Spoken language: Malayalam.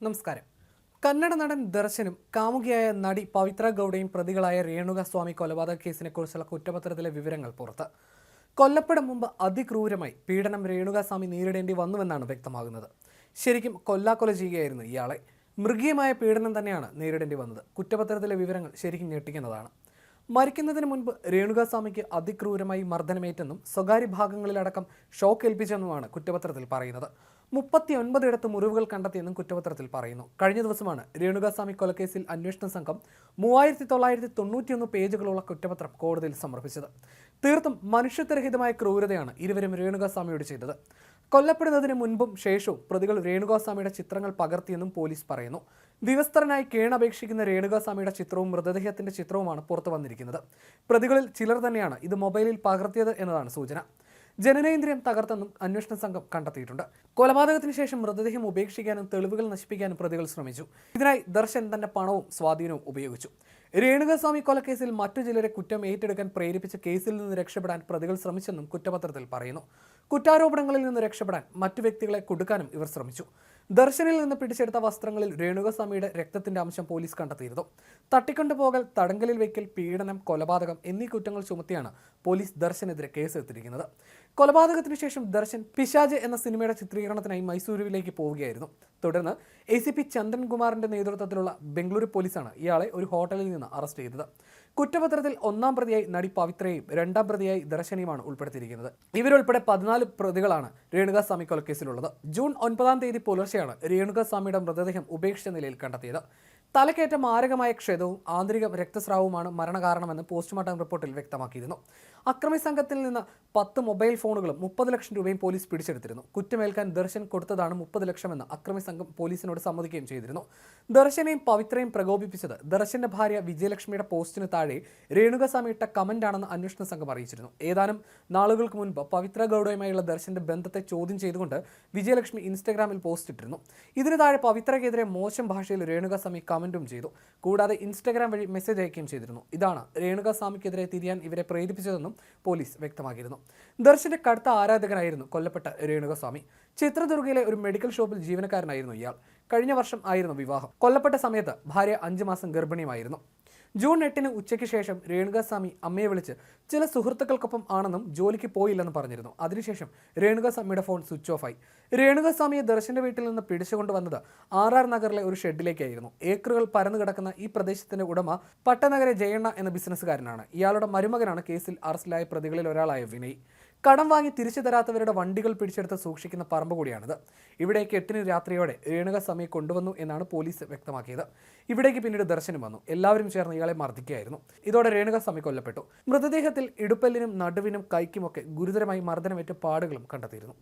നമസ്കാരം. കന്നഡ നടൻ ദർശനും കാമുകിയായ നടി പവിത്ര ഗൗഡയും പ്രതികളായ രേണുക സ്വാമി കൊലപാതക കേസിനെ കുറിച്ചുള്ള കുറ്റപത്രത്തിലെ വിവരങ്ങൾ പുറത്ത്. കൊല്ലപ്പെടും മുമ്പ് അതിക്രൂരമായി പീഡനം രേണുകാസ്വാമി നേരിടേണ്ടി വന്നുവെന്നാണ് വ്യക്തമാകുന്നത്. ശരിക്കും കൊല്ലാക്കൊല ചെയ്യുകയായിരുന്നു ഇയാളെ. മൃഗീയമായ പീഡനം തന്നെയാണ് നേരിടേണ്ടി വന്നത്. കുറ്റപത്രത്തിലെ വിവരങ്ങൾ ശരിക്കും ഞെട്ടിക്കുന്നതാണ്. മരിക്കുന്നതിന് മുൻപ് രേണുകാസ്വാമിക്ക് അതിക്രൂരമായി മർദ്ദനമേറ്റെന്നും സ്വകാര്യ ഭാഗങ്ങളിലടക്കം ഷോക്ക് ഏൽപ്പിച്ചെന്നുമാണ് കുറ്റപത്രത്തിൽ പറയുന്നത്. മുപ്പത്തി ഒൻപതിടത്ത് മുറിവുകൾ കണ്ടെത്തിയെന്നും കുറ്റപത്രത്തിൽ പറയുന്നു. കഴിഞ്ഞ ദിവസമാണ് രേണുകാസ്വാമി കൊലക്കേസിൽ അന്വേഷണ സംഘം മൂവായിരത്തി തൊള്ളായിരത്തി തൊണ്ണൂറ്റിയൊന്ന് പേജുകളുള്ള കുറ്റപത്രം കോടതിയിൽ സമർപ്പിച്ചത്. തീർത്തും മനുഷ്യത്വരഹിതമായ ക്രൂരതയാണ് ഇരുവരും രേണുകാസ്വാമിയോട് ചെയ്തത്. കൊല്ലപ്പെടുന്നതിന് മുൻപും ശേഷവും പ്രതികൾ രേണുകാസ്വാമിയുടെ ചിത്രങ്ങൾ പകർത്തിയെന്നും പോലീസ് പറയുന്നു. വിവസ്ത്രനായി കേണപേക്ഷിക്കുന്ന രേണുകാസ്വാമിയുടെ ചിത്രവും മൃതദേഹത്തിന്റെ ചിത്രവുമാണ് പുറത്തു വന്നിരിക്കുന്നത് പ്രതികളിൽ ചിലർ തന്നെയാണ് ഇത് മൊബൈലിൽ പകർത്തിയത് എന്നതാണ് സൂചന. ജനനേന്ദ്രിയം തകർത്തെന്നും അന്വേഷണ സംഘം കണ്ടെത്തിയിട്ടുണ്ട്. കൊലപാതകത്തിന് ശേഷം മൃതദേഹം ഉപേക്ഷിക്കാനും തെളിവുകൾ നശിപ്പിക്കാനും പ്രതികൾ ശ്രമിച്ചു. ഇതിനായി ദർശൻ തന്റെ പണവും സ്വാധീനവും ഉപയോഗിച്ചു. രേണുകസ്വാമി കൊലക്കേസിൽ മറ്റു ചിലരെ കുറ്റം ഏറ്റെടുക്കാൻ പ്രേരിപ്പിച്ച കേസിൽ നിന്ന് രക്ഷപ്പെടാൻ പ്രതികൾ ശ്രമിച്ചെന്നും കുറ്റപത്രത്തിൽ പറയുന്നു. കുറ്റാരോപണങ്ങളിൽ നിന്ന് രക്ഷപ്പെടാൻ മറ്റു വ്യക്തികളെ കൊടുക്കാനും ഇവർ ശ്രമിച്ചു. ദർശനിൽ നിന്ന് പിടിച്ചെടുത്ത വസ്ത്രങ്ങളിൽ രേണുകസ്വാമിയുടെ രക്തത്തിന്റെ അംശം പോലീസ് കണ്ടെത്തിയിരുന്നു. തട്ടിക്കൊണ്ടുപോകൽ തടങ്കലിൽ വയ്ക്കൽ പീഡനം കൊലപാതകം എന്നീ കുറ്റങ്ങൾ ചുമത്തിയാണ് പോലീസ് ദർശനെതിരെ കേസെടുത്തിരിക്കുന്നത്. കൊലപാതകത്തിന് ശേഷം ദർശൻ പിശാജ് എന്ന സിനിമയുടെ ചിത്രീകരണത്തിനായി മൈസൂരുവിലേക്ക് പോവുകയായിരുന്നു. തുടർന്ന് എ സി പി ചന്ദൻകുമാറിന്റെ നേതൃത്വത്തിലുള്ള ബംഗളൂരു പോലീസാണ് ഇയാളെ ഒരു ഹോട്ടലിൽ നിന്ന് അറസ്റ്റ് ചെയ്തത്. കുറ്റപത്രത്തിൽ ഒന്നാം പ്രതിയായി നടി പവിത്രയും രണ്ടാം പ്രതിയായി ദർശനിയുമാണ് ഉൾപ്പെടുത്തിയിരിക്കുന്നത്. ഇവരുൾപ്പെടെ പതിനാല് പ്രതികളാണ് രേണുകാസ്വാമി കൊലക്കേസിലുള്ളത്. ജൂൺ ഒൻപതാം തീയതി പുലർച്ചെയാണ് രേണുകാസ്വാമിയുടെ മൃതദേഹം ഉപേക്ഷിച്ച നിലയിൽ കണ്ടെത്തിയത്. തലക്കേറ്റ മാരകമായ ക്ഷതവും ആന്തരിക രക്തസ്രാവവുമാണ് മരണകാരണമെന്ന് പോസ്റ്റ്മോർട്ടം റിപ്പോർട്ടിൽ വ്യക്തമാക്കിയിരുന്നു. അക്രമി സംഘത്തിൽ നിന്ന് പത്ത് മൊബൈൽ ഫോണുകളും മുപ്പത് ലക്ഷം രൂപയും പോലീസ് പിടിച്ചെടുത്തിരുന്നു. കുറ്റമേൽക്കാൻ ദർശൻ കൊടുത്തതാണ് മുപ്പത് ലക്ഷമെന്ന് അക്രമി സംഘം പോലീസിനോട് സമ്മതിക്കുകയും ചെയ്തിരുന്നു. ദർശനെയും പവിത്രയും പ്രകോപിപ്പിച്ചത് ദർശന്റെ ഭാര്യ വിജയലക്ഷ്മിയുടെ പോസ്റ്റിന് താഴെ രേണുകസ്വാമി ഇട്ട കമന്റാണെന്ന് അന്വേഷണ സംഘം അറിയിച്ചിരുന്നു. ഏതാനും നാളുകൾക്ക് മുൻപ് പവിത്ര ഗൗഡയുമായുള്ള ദർശന്റെ ബന്ധത്തെ ചോദ്യം ചെയ്തുകൊണ്ട് വിജയലക്ഷ്മി ഇൻസ്റ്റഗ്രാമിൽ പോസ്റ്റ് ഇട്ടിരുന്നു ഇതിന് താഴെ പവിത്രയ്ക്കെതിരെ മോശം ഭാഷയിൽ രേണുകസ്വാമി കമന്റും ചെയ്തു. കൂടാതെ ഇൻസ്റ്റഗ്രാം വഴി മെസ്സേജ് അയക്കുകയും ചെയ്തിരുന്നു. ഇതാണ് രേണുക സ്വാമിക്കെതിരെ തിരിയാൻ ഇവരെ പ്രേരിപ്പിച്ചതെന്നും പോലീസ് വ്യക്തമാക്കിയിരുന്നു. ദർശന്റെ കടുത്ത ആരാധകനായിരുന്നു കൊല്ലപ്പെട്ട രേണുകസ്വാമി. ചിത്രദുർഗയിലെ ഒരു മെഡിക്കൽ ഷോപ്പിൽ ജീവനക്കാരനായിരുന്നു ഇയാൾ. കഴിഞ്ഞ വർഷം ആയിരുന്നു വിവാഹം. കൊല്ലപ്പെട്ട സമയത്ത് ഭാര്യ അഞ്ചു മാസം ഗർഭിണിയുമായിരുന്നു. ജൂൺ എട്ടിന് ഉച്ചയ്ക്ക് ശേഷം രേണുകാസ്വാമി അമ്മയെ വിളിച്ച് ചില സുഹൃത്തുക്കൾക്കൊപ്പം ആണെന്നും ജോലിക്ക് പോയില്ലെന്നും പറഞ്ഞിരുന്നു. അതിനുശേഷം രേണുകാസ്വാമിയുടെ ഫോൺ സ്വിച്ച് ഓഫായി. രേണുകാസ്വാമിയെ ദർശന്റെ വീട്ടിൽ നിന്ന് പിടിച്ചുകൊണ്ടുവന്നത് ആർ ആർ നഗറിലെ ഒരു ഷെഡിലേക്കായിരുന്നു. ഏക്കറുകൾ പരന്നു കിടക്കുന്ന ഈ പ്രദേശത്തിന്റെ ഉടമ പട്ടനഗരെ ജയണ്ണ എന്ന ബിസിനസ്സുകാരനാണ് ഇയാളുടെ മരുമകനാണ് കേസിൽ അറസ്റ്റിലായ പ്രതികളിൽ ഒരാളായ വിനയ്. കടം വാങ്ങി തിരിച്ചു തരാത്തവരുടെ വണ്ടികൾ പിടിച്ചെടുത്ത് സൂക്ഷിക്കുന്ന പറമ്പ് കൂടിയാണിത്. ഇവിടേക്ക് എട്ടിന് രാത്രിയോടെ രേണുകസ്വാമിയെ കൊണ്ടുവന്നു എന്നാണ് പോലീസ് വ്യക്തമാക്കിയത്. ഇവിടേക്ക് പിന്നീട് ദർശനം വന്നു. എല്ലാവരും ചേർന്ന് ഇയാളെ മർദ്ദിക്കുകയായിരുന്നു. ഇതോടെ രേണുക സമയം കൊല്ലപ്പെട്ടു. മൃതദേഹത്തിൽ ഇടുപ്പല്ലിനും നടുവിനും കൈക്കുമൊക്കെ ഗുരുതരമായി മർദ്ദനമേറ്റ പാടുകളും കണ്ടെത്തിയിരുന്നു.